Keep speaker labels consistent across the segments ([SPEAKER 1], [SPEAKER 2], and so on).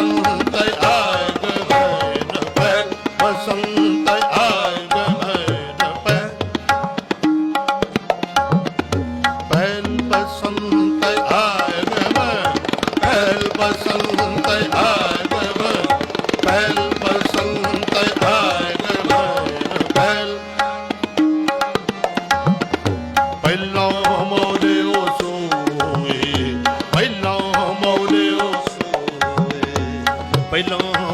[SPEAKER 1] தந்தை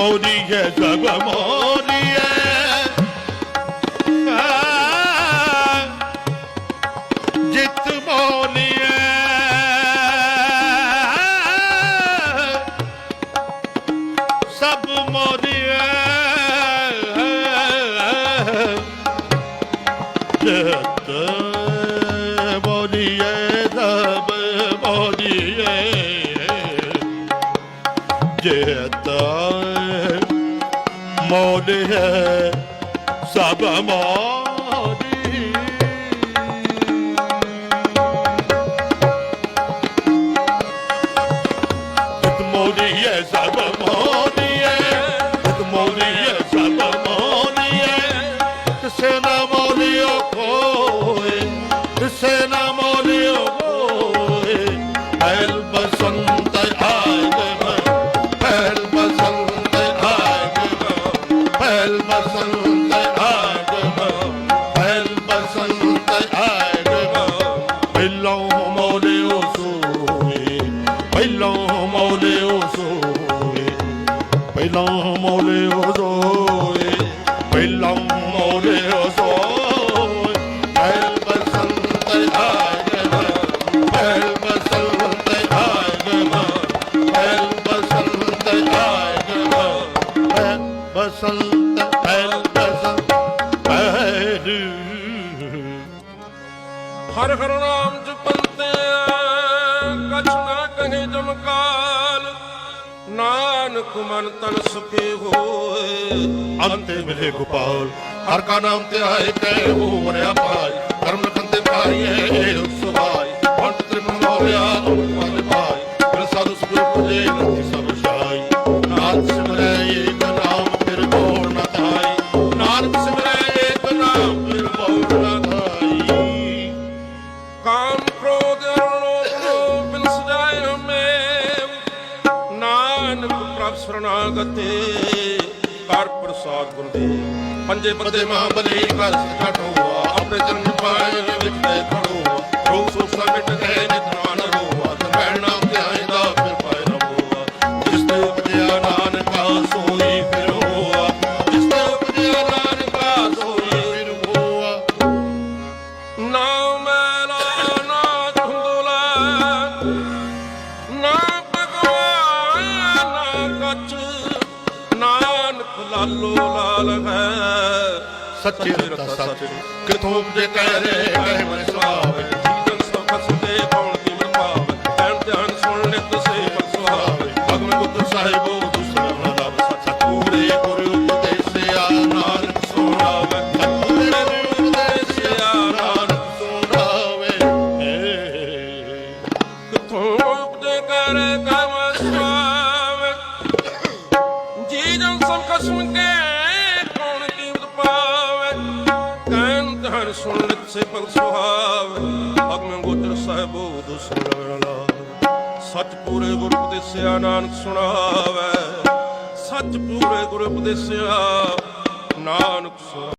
[SPEAKER 1] மௌதிக ਮੋਲ ਹੈ ਸਭ ਮੋਰੀ ਤਤ ਹੈ ਸਭ ਮੋਰੀ ਹੈ
[SPEAKER 2] ਹਰ ਨਾਮ ਜਪੰਤੇ ਕਛ ਨਾ ਕਹੇ ਜਮਕਾਲ। ਨਾਨਕ ਮਨ ਤਨ ਸੁਖੇ ਹੋਏ।
[SPEAKER 1] ਅੰਤੇ ਮਿਲੇ ਗੋਪਾਲ। ਹਰ ਕਾ ਨਾਮ ਤੇ ਆਏ ਕੈ ਹੋਰਿਆ ਪਾਈ ਕਰਮ ਕੰਤੇ ਪਾਈਏ ਸੁਭਾਈ। ਪੰਤ ਤ੍ਰਿਮਨ ਹੋਇਆ ਤੁਮ ਪਾਈ। ਫਿਰ ਸਾਧੂ ਸੁਖ ਪੁਜੇ ਸਭ ਸ਼ਾਈ
[SPEAKER 2] ਨਾਥ ਆਪ ਸਰਣਾਗਤੇ ਕਰ ਪ੍ਰਸਾਦ ਗੁਰਦੇ ਪੰਜੇ
[SPEAKER 1] ਬੰਦੇ ਮਹਾਬਲੀ ਕਰ
[SPEAKER 2] ਸਚਟੋਆ ਲਾਲੋ ਲਾਲ ਹੈ।
[SPEAKER 1] ਸੱਚੇ ਰਤਾ ਸੱਚ ਕਿਥੋਂ ਜੇ ਕਹਿ ਰੇ ਕਹਿ ਮਨ
[SPEAKER 2] ਸੁਣ ਲਿਖੇ ਪਲ ਸੁਹਾਵੇ ਅਗਮ ਗੋਚਰ ਸਾਹਿਬੋ ਦੁਸਰ ਲਾ ਸੱਚ ਪੂਰੇ ਗੁਰ ਉਪਦੇਸਿਆ ਨਾਨਕ ਸੁਣਾਵੇ ਸੱਚ ਪੂਰੇ ਗੁਰ ਉਪਦੇਸਿਆ ਨਾਨਕ ਸੁਣਾ